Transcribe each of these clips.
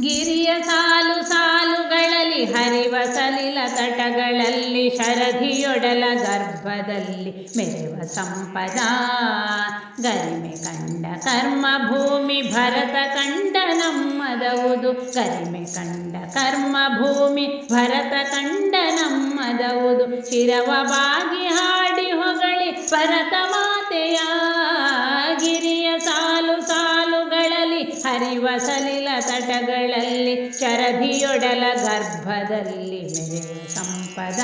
ಗಿರಿಯ ಸಾಲು ಸಾಲುಗಳಲ್ಲಿ ಹರಿವ ಸಲಿಲ ತಟಗಳಲ್ಲಿ ಶರಧಿಯೊಡಲ ಗರ್ಭದಲ್ಲಿ ಮೆರೆವ ಸಂಪದ. ಗರಿಮೆ ಕಂಡ ಕರ್ಮ ಭೂಮಿ ಭರತ ಕಂಡ ನಮ್ಮದವುದು. ಗರಿಮೆ ಕಂಡ ಕರ್ಮ ಭೂಮಿ ಭರತ ಕಂಡ ನಮ್ಮದವುದು. ಶಿರವ ಬಾಗಿ ಹಾಡಿ ಹೊಗಳಿ ಭರತ ಮಾತೆಯ ಹರಿವ ಸಲಿಲ ತಟಗಳಲ್ಲಿ ಶರಧಿಯೊಡಲ ಗರ್ಭದಲ್ಲಿ ಮೆರೆವ ಸಂಪದ.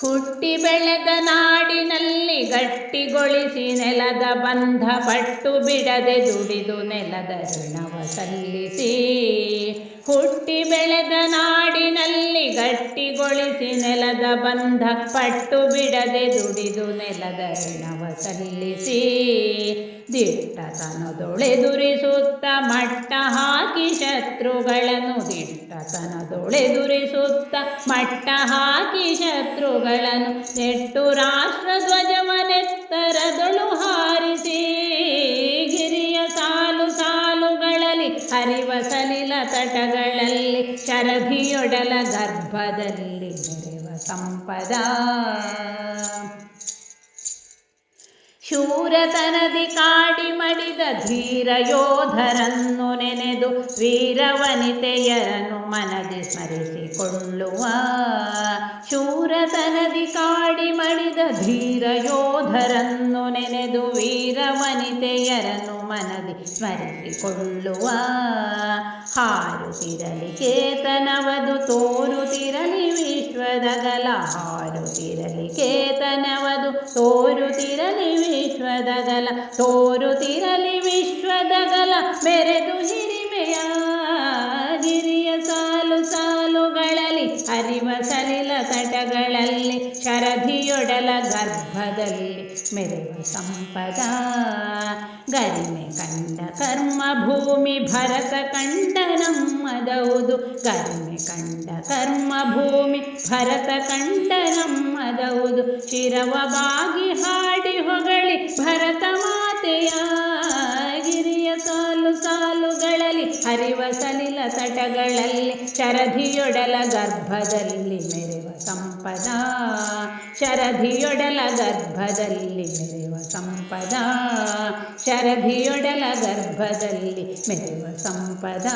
ಹುಟ್ಟಿ ಬೆಳೆದ ನಾಡಿನಲ್ಲಿ ಗಟ್ಟಿಗೊಳಿಸಿ ನೆಲದ ಬಂಧ ಪಟ್ಟು ಬಿಡದೆ ದುಡಿದು ನೆಲದ ಋಣವ ಸಲ್ಲಿಸಿ. ಗಟ್ಟಿಗೊಳಿಸಿ ನೆಲದ ಬಂಧ ಪಟ್ಟು ಬಿಡದೆ ದುಡಿದು ನೆಲದ ಋಣವ ಸಲ್ಲಿಸಿ ದಿಟ್ಟತನದೊಳೆದುರಿಸುತ್ತ ಮಟ್ಟ ಹಾಕಿ ಶತ್ರುಗಳನ್ನು ದಿಟ್ಟತನದೊಳೆದುರಿಸುತ್ತ ಮಟ್ಟ ಹಾಕಿ ಶತ್ರುಗಳನ್ನು ನೆಟ್ಟು ರಾಷ್ಟ್ರ ಸಾಲುಗಳಲ್ಲಿ ಹರಿವ ಸಲಿಲ ತಟಗಳಲ್ಲಿ ಶರಭಿಯೊಡಲ ಗರ್ಭದಲ್ಲಿ ಬೆರೆವ ಸಂಪದ. ಶೂರತನದಿ ಕಾಡಿ ಮಡಿದ ಧೀರ ಯೋಧರನ್ನು ನೆನೆದು ವೀರವನಿತೆಯರನ್ನು ಮನದಿ ಸ್ಮರಿಸಿಕೊಳ್ಳುವ. ಶೂರತನದಿ ಕಾಡಿ ಧೀರ ಯೋಧರನ್ನು ನೆನೆದು ವೀರವನಿತೆಯರನ್ನು ಮನದಿ ಸ್ಮರಿಸಿಕೊಳ್ಳುವ. ಹಾರುತ್ತಿರಲಿ ಕೇತನವದು, ತೋರುತ್ತಿರಲಿ ವಿಶ್ವದಗಲ ಹಾರುತ್ತಿರಲಿ ಕೇತನವದು, ತೋರುತ್ತಿರಲಿ ವಿಶ್ವದಗಲ ತೋರುತ್ತಿರಲಿ ವಿಶ್ವದಗಲ ಬೆರೆದು ಹಿರಿಮೆಯ ಶರಧಿಯೊಡಲ ಗರ್ಭದಲ್ಲಿ ಮೆರೆವ ಸಂಪದ. ಗರಿಮೆ ಕಂಡ ಕರ್ಮ ಭೂಮಿ ಭರತ ಕಂಡ ನಮ್ಮದೌದು. ಗರಿಮೆ ಕಂಡ ಕರ್ಮ ಭೂಮಿ ಭರತ ಕಂಡ ನಮ್ಮದೌದು. ಶಿರವ ಬಾಗಿ ತಟಗಳಲ್ಲಿ ಶರಧಿಯೊಡಲ ಗರ್ಭದಲ್ಲಿ ಮೆರೆವ ಸಂಪದ ಶರಧಿಯೊಡಲ ಗರ್ಭದಲ್ಲಿ ಮೆರೆವ ಸಂಪದ ಶರಧಿಯೊಡಲ ಗರ್ಭದಲ್ಲಿ ಮೆರೆವ ಸಂಪದ